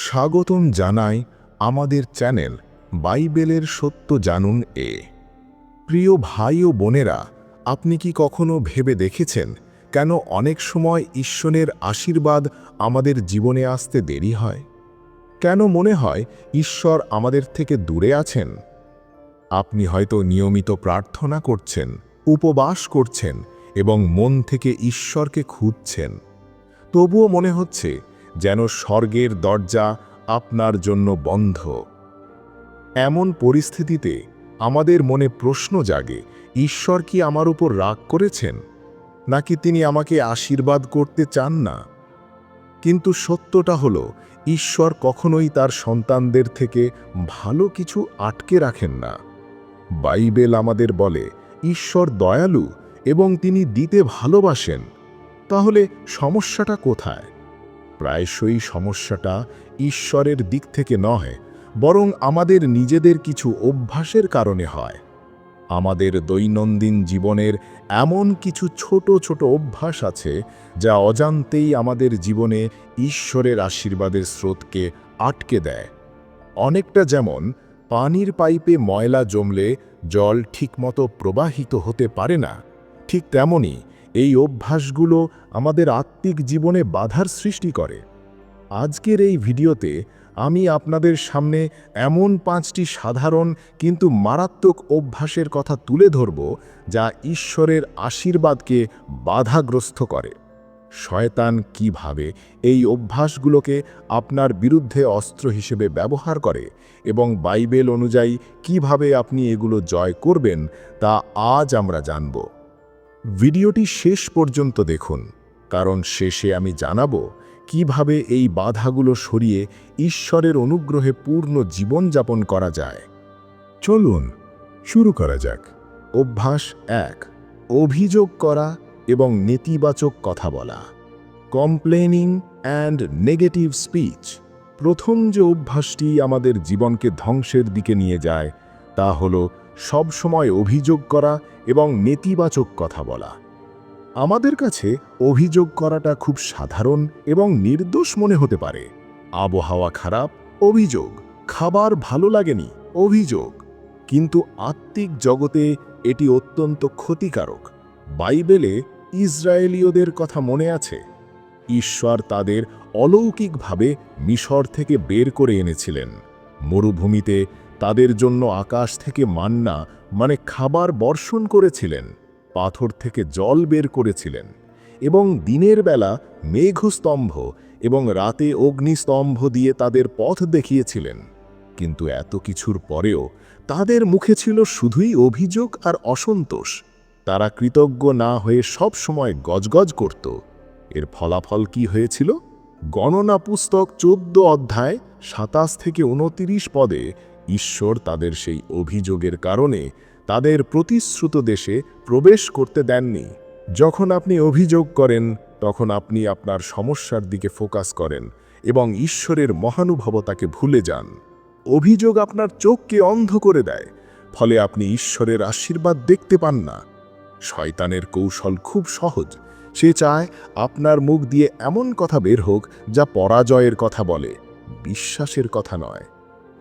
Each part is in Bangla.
স্বাগতম জানাই আমাদের চ্যানেল বাইবেলের সত্য জানুন এ। প্রিয় ভাই ও বোনেরা, আপনি কি কখনো ভেবে দেখেছেন কেন অনেক সময় ঈশ্বরের আশীর্বাদ আমাদের জীবনে আসতে দেরি হয়? কেন মনে হয় ঈশ্বর আমাদের থেকে দূরে আছেন? আপনি হয়তো নিয়মিত প্রার্থনা করছেন, উপবাস করছেন এবং মন থেকে ঈশ্বরকে খুঁজছেন। তবুও মনে হচ্ছে যেন স্বর্গের দরজা আপনার জন্য বন্ধ। এমন পরিস্থিতিতে আমাদের মনে প্রশ্ন জাগে, ঈশ্বর কি আমার উপর রাগ করেছেন? নাকি তিনি আমাকে আশীর্বাদ করতে চান না? কিন্তু সত্যটা হলো, ঈশ্বর কখনোই তার সন্তানদের থেকে ভালো কিছু আটকে রাখেন না। বাইবেল আমাদের বলে, ঈশ্বর দয়ালু এবং তিনি দিতে ভালোবাসেন। তাহলে সমস্যাটা কোথায়? প্রায়শই সমস্যাটা ঈশ্বরের দিক থেকে নয় বরং আমাদের নিজেদের কিছু অভ্যাসের কারণে হয়। আমাদের দৈনন্দিন জীবনের এমন কিছু ছোট ছোট অভ্যাস আছে যা অজান্তেই আমাদের জীবনে ঈশ্বরের আশীর্বাদের স্রোতকে আটকে দেয়। অনেকটা যেমন পানির পাইপে ময়লা জমলে জল ঠিকমতো প্রবাহিত হতে পারে না, ঠিক তেমনি এই অভ্যাসগুলো আমাদের আত্মিক জীবনে বাধার সৃষ্টি করে। আজকের এই ভিডিওতে আমি আপনাদের সামনে এমন পাঁচটি সাধারণ কিন্তু মারাত্মক অভ্যাসের কথা তুলে ধরব, যা ঈশ্বরের আশীর্বাদকে বাধাগ্রস্ত করে। শয়তান কীভাবে এই অভ্যাসগুলোকে আপনার বিরুদ্ধে অস্ত্র হিসেবে ব্যবহার করে এবং বাইবেল অনুযায়ী কীভাবে আপনি এগুলো জয় করবেন, তা আজ আমরা জানব। ভিডিওটি শেষ পর্যন্ত দেখুন, কারণ শেষে আমি জানাব কীভাবে এই বাধাগুলো সরিয়ে ঈশ্বরের অনুগ্রহে পূর্ণ জীবনযাপন করা যায়। চলুন, শুরু করা যাক। অভ্যাস এক, অভিযোগ করা এবং নেতিবাচক কথা বলা। Complaining and negative speech. প্রথম যে অভ্যাসটি আমাদের জীবনকে ধ্বংসের দিকে নিয়ে যায়, তা হল সবসময় অভিযোগ করা এবং নেতিবাচক কথা বলা। আমাদের কাছে অভিযোগ করাটা খুব সাধারণ এবং নির্দোষ মনে হতে পারে। আবহাওয়া খারাপ, অভিযোগ। খাবার ভালো লাগেনি, অভিযোগ। কিন্তু আত্মিক জগতে এটি অত্যন্ত ক্ষতিকারক। বাইবেলে ইসরায়েলীয়দের কথা মনে আছে। ঈশ্বর তাদের অলৌকিকভাবে মিশর থেকে বের করে এনেছিলেন। মরুভূমিতে তাদের জন্য আকাশ থেকে মান্না মানে খাবার বর্ষণ করেছিলেন, পাথর থেকে জল বের করেছিলেন এবং দিনের বেলা মেঘস্তম্ভ এবং রাতে অগ্নিস্তম্ভ দিয়ে তাদের পথ দেখিয়েছিলেন। কিন্তু এত কিছুর পরেও তাদের মুখে ছিল শুধুই অভিযোগ আর অসন্তোষ। তারা কৃতজ্ঞ না হয়ে সব সময় গজগজ করত। এর ফলাফল কি হয়েছিল? গণনা পুস্তক চোদ্দ অধ্যায় সাতাশ থেকে উনতিরিশ পদে ঈশ্বর তাদের সেই অভিযোগের কারণে তাদের প্রতিশ্রুত দেশে প্রবেশ করতে দেননি। যখন আপনি অভিযোগ করেন, তখন আপনি আপনার সমস্যার দিকে ফোকাস করেন এবং ঈশ্বরের মহানুভবতাকে ভুলে যান। অভিযোগ আপনার চোখকে অন্ধ করে দেয়, ফলে আপনি ঈশ্বরের আশীর্বাদ দেখতে পান না। শয়তানের কৌশল খুব সহজ। সে চায় আপনার মুখ দিয়ে এমন কথা বের হোক যা পরাজয়ের কথা বলে, বিশ্বাসের কথা নয়।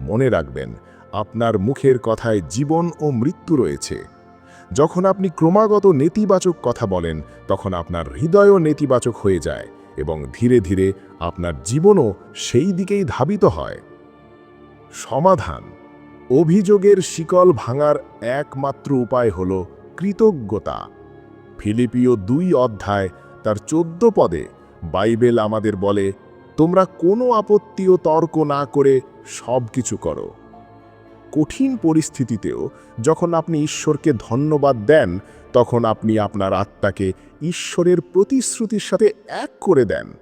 মনে রাখবেন, আপনার মুখের কথায় জীবন ও মৃত্যু রয়েছে। যখন আপনি ক্রমাগত নেতিবাচক কথা বলেন, তখন আপনার হৃদয়ও নেতিবাচক হয়ে যায় এবং ধীরে ধীরে আপনার জীবনও সেই দিকেই ধাবিত হয়। সমাধান। অভিযোগের শিকল ভাঙার একমাত্র উপায় হল কৃতজ্ঞতা। ফিলিপিও দুই অধ্যায়, তার চোদ্দ পদে বাইবেল আমাদের বলে তোমরা কোনো আপত্তি ও তর্ক না করে সব কিছু করো। কঠিন পরিস্থিতিতেও যখন আপনি ঈশ্বরকে ধন্যবাদ দেন, তখন আপনি আপনার আত্মাকে ঈশ্বরের প্রতিশ্রুতির সাথে এক করে দেন।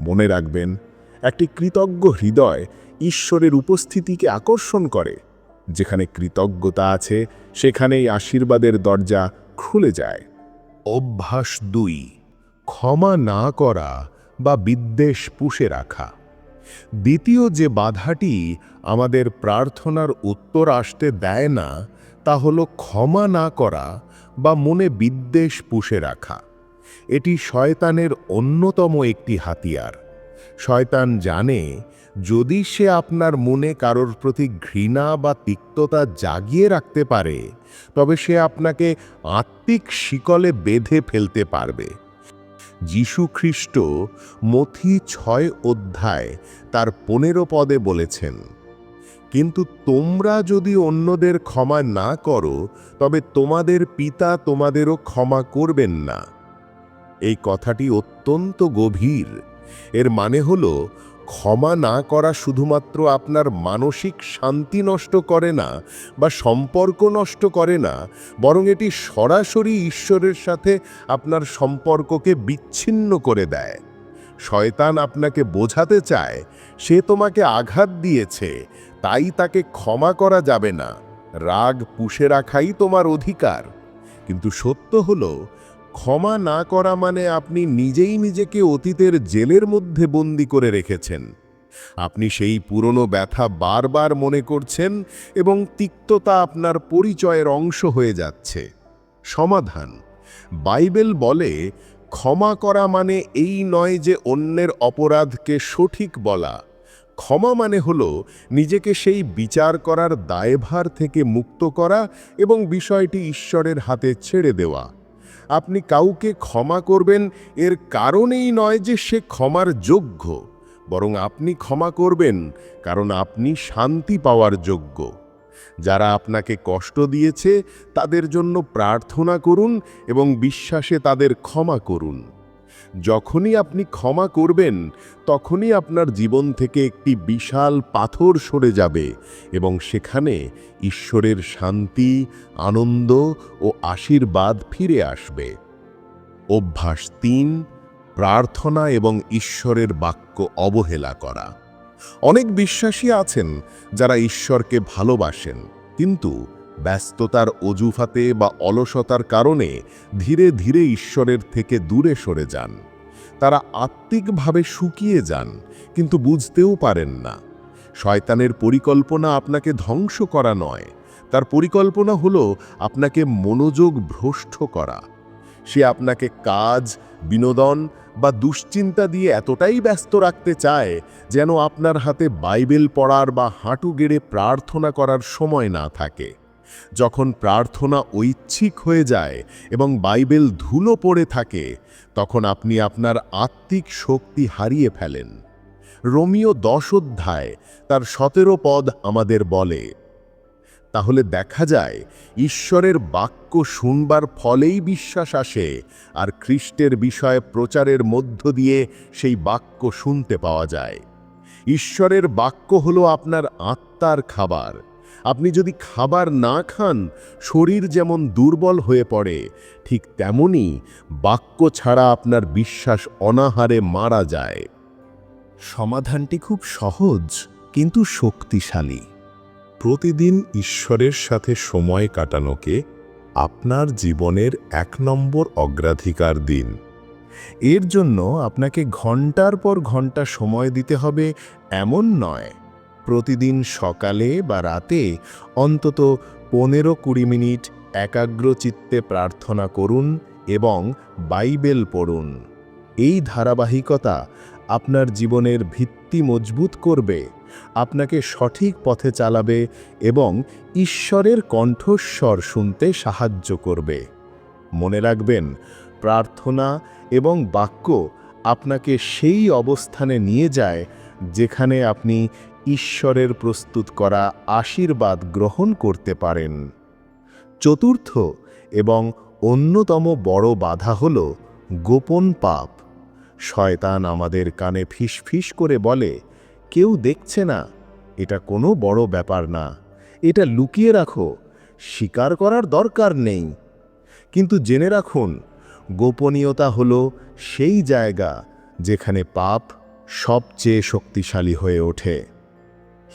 মনে রাখবেন, একটি কৃতজ্ঞ হৃদয় ঈশ্বরের উপস্থিতিকে আকর্ষণ করে। যেখানে কৃতজ্ঞতা আছে, সেখানেই আশীর্বাদের দরজা খুলে যায়। অভ্যাস দুই, ক্ষমা না করা বা বিদ্বেষ পুষে রাখা। দ্বিতীয় যে বাধাটি আমাদের প্রার্থনার উত্তর আসতে দেয় না, তা হল ক্ষমা না করা বা মনে বিদ্বেষ পুষে রাখা। এটি শয়তানের অন্যতম একটি হাতিয়ার। শয়তান জানে, যদি সে আপনার মনে কারোর প্রতি ঘৃণা বা তিক্ততা জাগিয়ে রাখতে পারে, তবে সে আপনাকে আত্মিক শিকলে বেঁধে ফেলতে পারবে। যীশু খ্রিস্ট মথি ছয় অধ্যায় তার পনেরো পদে বলেছেন, কিন্তু তোমরা যদি অন্যদের ক্ষমা না করো, তবে তোমাদের পিতা তোমাদেরও ক্ষমা করবেন না। এই কথাটি অত্যন্ত গভীর। এর মানে হল ক্ষমা না করা শুধুমাত্র আপনার মানসিক শান্তি নষ্ট করে না বা সম্পর্ক নষ্ট করে না, বরং এটি সরাসরি ঈশ্বরের সাথে আপনার সম্পর্ককে বিচ্ছিন্ন করে দেয়। শয়তান আপনাকে বোঝাতে চায়, সে তোমাকে আঘাত দিয়েছে, তাই তাকে ক্ষমা করা যাবে না। রাগ পুষে রাখাই তোমার অধিকার। কিন্তু সত্য হলো ক্ষমা না করা মানে আপনি নিজেই নিজেকে অতীতের জেলের মধ্যে বন্দি করে রেখেছেন। আপনি সেই পুরনো ব্যথা বারবার মনে করছেন এবং তিক্ততা আপনার পরিচয়ের অংশ হয়ে যাচ্ছে। সমাধান। বাইবেল বলে, ক্ষমা করা মানে এই নয় যে অন্যের অপরাধকে সঠিক বলা। ক্ষমা মানে হল নিজেকে সেই বিচার করার দায়ভার থেকে মুক্ত করা এবং বিষয়টি ঈশ্বরের হাতে ছেড়ে দেওয়া। আপনি কাউকে ক্ষমা করবেন, এর কারণেই নয় যে সে ক্ষমার যোগ্য। বরং আপনি ক্ষমা করবেন, কারণ আপনি শান্তি পাওয়ার যোগ্য। যারা আপনাকে কষ্ট দিয়েছে, তাদের জন্য প্রার্থনা করুন এবং বিশ্বাসে তাদের ক্ষমা করুন। যখনই আপনি ক্ষমা করবেন, তখনই আপনার জীবন থেকে একটি বিশাল পাথর সরে যাবে এবং সেখানে ঈশ্বরের শান্তি, আনন্দ ও আশীর্বাদ ফিরে আসবে। অভ্যাস তিন, প্রার্থনা এবং ঈশ্বরের বাক্য অবহেলা করা। অনেক বিশ্বাসী আছেন যারা ঈশ্বরকে ভালোবাসেন, কিন্তু ব্যস্ততার অজুফাতে বা অলসতার কারণে ধীরে ধীরে ঈশ্বরের থেকে দূরে সরে যান। তারা আত্মিকভাবে শুকিয়ে যান, কিন্তু বুঝতেও পারেন না। শয়তানের পরিকল্পনা আপনাকে ধ্বংস করা নয়, তার পরিকল্পনা হলো আপনাকে মনোযোগ ভ্রষ্ট করা। সে আপনাকে কাজ, বিনোদন বা দুশ্চিন্তা দিয়ে এতটাই ব্যস্ত রাখতে চায় যেন আপনার হাতে বাইবেল পড়ার বা হাঁটু গেড়ে প্রার্থনা করার সময় না থাকে। যখন প্রার্থনা ঐচ্ছিক হয়ে যায় এবং বাইবেল ধুলো পড়ে থাকে, তখন আপনি আপনার আত্মিক শক্তি হারিয়ে ফেলেন। রোমিও দশ অধ্যায় তার সতেরো পদ আমাদের বলে, তাহলে দেখা যায় ঈশ্বরের বাক্য শুনবার ফলেই বিশ্বাস আসে আর খ্রিস্টের বিষয়ে প্রচারের মধ্য দিয়ে সেই বাক্য শুনতে পাওয়া যায়। ঈশ্বরের বাক্য হলো আপনার আত্মার খাবার। আপনি যদি খাবার না খান, শরীর যেমন দুর্বল হয়ে পড়ে, ঠিক তেমনি বাক্য ছাড়া আপনার বিশ্বাস অনাহারে মারা যায়। সমাধানটি খুব সহজ, কিন্তু শক্তিশালী। প্রতিদিন ঈশ্বরের সাথে সময় কাটানোকে আপনার জীবনের এক নম্বর অগ্রাধিকার দিন। এর জন্য আপনাকে ঘণ্টার পর ঘণ্টা সময় দিতে হবে, এমন নয়। প্রতিদিন সকালে বা রাতে অন্তত পনেরো কুড়ি মিনিট একাগ্র চিত্তে প্রার্থনা করুন এবং বাইবেল পড়ুন। এই ধারাবাহিকতা আপনার জীবনের ভিত্তি মজবুত করবে, আপনাকে সঠিক পথে চালাবে এবং ঈশ্বরের কণ্ঠস্বর শুনতে সাহায্য করবে। মনে রাখবেন, প্রার্থনা এবং বাক্য আপনাকে সেই অবস্থানে নিয়ে যায় যেখানে আপনি ঈশ্বরের প্রস্তুত করা আশীর্বাদ গ্রহণ করতে পারেন। চতুর্থ এবং অন্যতম বড় বাধা হল গোপন পাপ। শয়তান আমাদের কানে ফিস করে বলে, কেউ দেখছে না। এটা কোনো বড় ব্যাপার না। এটা লুকিয়ে রাখো। স্বীকার করার দরকার নেই। কিন্তু জেনে রাখুন, গোপনীয়তা হল সেই জায়গা যেখানে পাপ সবচেয়ে শক্তিশালী হয়ে ওঠে।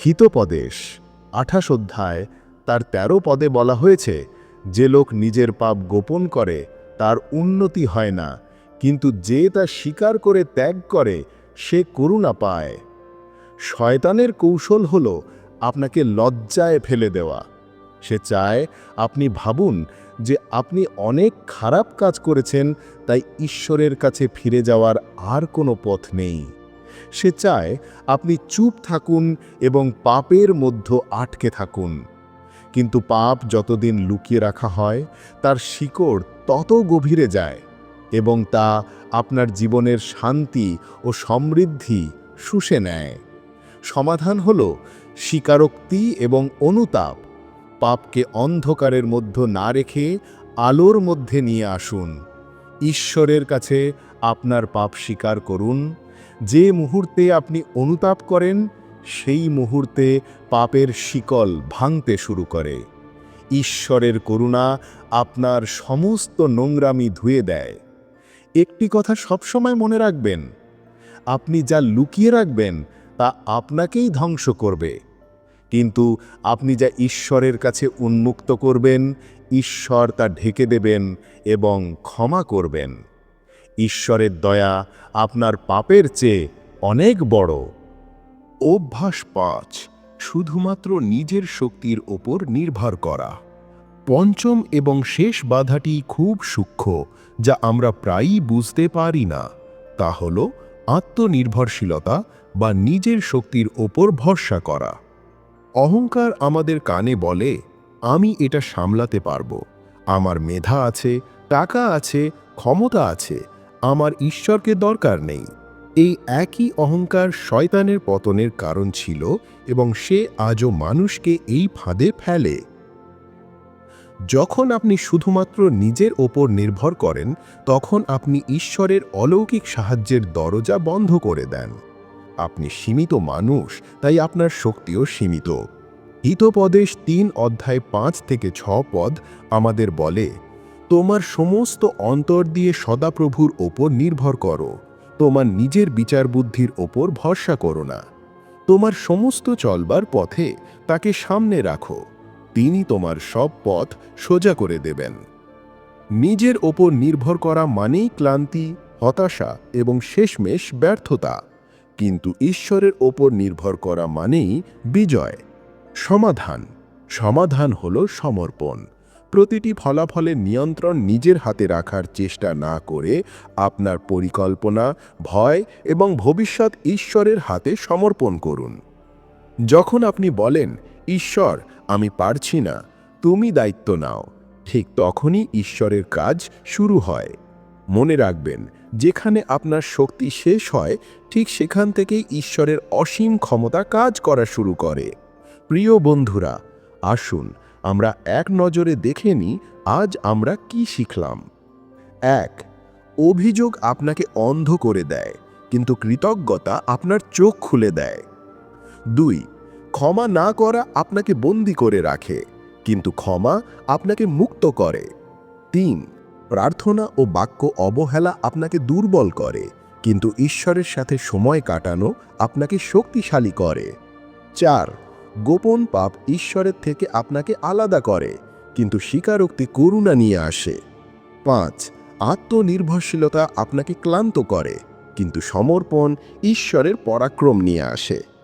হিতপদেশ, আঠাশ অধ্যায়, তার ১৩ পদে বলা হয়েছে, যে লোক নিজের পাপ গোপন করে, তার উন্নতি হয় না, কিন্তু যে তা স্বীকার করে ত্যাগ করে, সে করুণা পায়। শয়তানের কৌশল হল আপনাকে লজ্জায় ফেলে দেওয়া। সে চায় আপনি ভাবুন যে আপনি অনেক খারাপ কাজ করেছেন, তাই ঈশ্বরের কাছে ফিরে যাওয়ার আর কোনো পথ নেই। সে চায় আপনি চুপ থাকুন এবং পাপের মধ্য আটকে থাকুন। কিন্তু পাপ যতদিন লুকিয়ে রাখা হয়, তার শিকড় তত গভীরে যায় এবং তা আপনার জীবনের শান্তি ও সমৃদ্ধি শুষে নেয়। সমাধান হল স্বীকারোক্তি এবং অনুতাপ। পাপকে অন্ধকারের মধ্য না রেখে আলোর মধ্যে নিয়ে আসুন। ঈশ্বরের কাছে আপনার পাপ স্বীকার করুন। যে মুহূর্তে আপনি অনুতাপ করেন, সেই মুহূর্তে পাপের শিকল ভাঙতে শুরু করে। ঈশ্বরের করুণা আপনার সমস্ত নোংরামি ধুয়ে দেয়। একটি কথা সবসময় মনে রাখবেন, আপনি যা লুকিয়ে রাখবেন, তা আপনাকেই ধ্বংস করবে। কিন্তু আপনি যা ঈশ্বরের কাছে উন্মুক্ত করবেন, ঈশ্বর তা ঢেকে দেবেন এবং ক্ষমা করবেন। ঈশ্বরের দয়া আপনার পাপের চেয়ে অনেক বড়। অভ্যাস পাঁচ, শুধুমাত্র নিজের শক্তির ওপর নির্ভর করা। পঞ্চম এবং শেষ বাধাটি খুব সূক্ষ্ম, যা আমরা প্রায়ই বুঝতে পারি না। তা হল আত্মনির্ভরশীলতা বা নিজের শক্তির ওপর ভরসা করা। অহংকার আমাদের কানে বলে, আমি এটা সামলাতে পারব। আমার মেধা আছে, টাকা আছে, ক্ষমতা আছে আমার ঈশ্বরকে দরকার নেই। এই একই অহংকার শয়তানের পতনের কারণ ছিল এবং সে আজও মানুষকে এই ফাঁদে ফেলে। যখন আপনি শুধুমাত্র নিজের ওপর নির্ভর করেন, তখন আপনি ঈশ্বরের অলৌকিক সাহায্যের দরজা বন্ধ করে দেন। আপনি সীমিত মানুষ, তাই আপনার শক্তিও সীমিত। হিতোপদেশ তিন অধ্যায় পাঁচ থেকে ছ পদ আমাদের বলে তোমার সমস্ত অন্তর দিয়ে সদাপ্রভুর ওপর নির্ভর করো। তোমার নিজের বিচার বুদ্ধির ওপর ভরসা করো না। তোমার সমস্ত চলবার পথে তাকে সামনে রাখো। তিনি তোমার সব পথ সোজা করে দেবেন। নিজের ওপর নির্ভর করা মানেই ক্লান্তি, হতাশা এবং শেষমেশ ব্যর্থতা। কিন্তু ঈশ্বরের ওপর নির্ভর করা মানেই বিজয়। সমাধান। সমাধান হল সমর্পণ। প্রতিটি ফলাফলের নিয়ন্ত্রণ নিজের হাতে রাখার চেষ্টা না করে আপনার পরিকল্পনা, ভয় এবং ভবিষ্যৎ ঈশ্বরের হাতে সমর্পণ করুন। যখন আপনি বলেন, ঈশ্বর, আমি পারছি না, তুমি দায়িত্ব নাও, ঠিক তখনই ঈশ্বরের কাজ শুরু হয়। মনে রাখবেন, যেখানে আপনার শক্তি শেষ হয়, ঠিক সেখান থেকেই ঈশ্বরের অসীম ক্ষমতা কাজ করা শুরু করে। প্রিয় বন্ধুরা, আসুন আমরা এক নজরে দেখে নিই আজ আমরা কি শিখলাম। এক, অভিযোগ আপনাকে অন্ধ করে দেয়, কিন্তু কৃতজ্ঞতা আপনার চোখ খুলে দেয়। দুই, ক্ষমা না করা আপনাকে বন্দি করে রাখে, কিন্তু ক্ষমা আপনাকে মুক্ত করে। তিন, প্রার্থনা ও বাক্য অবহেলা আপনাকে দুর্বল করে, কিন্তু ঈশ্বরের সাথে সময় কাটানো আপনাকে শক্তিশালী করে। চার গোপন পাপ ঈশ্বরের থেকে আপনাকে আলাদা করে, কিন্তু স্বীকারোক্তি করুণা নিয়ে আসে। পাঁচ, আত্মনির্ভরশীলতা আপনাকে ক্লান্ত করে, কিন্তু সমর্পণ ঈশ্বরের পরাক্রম নিয়ে আসে।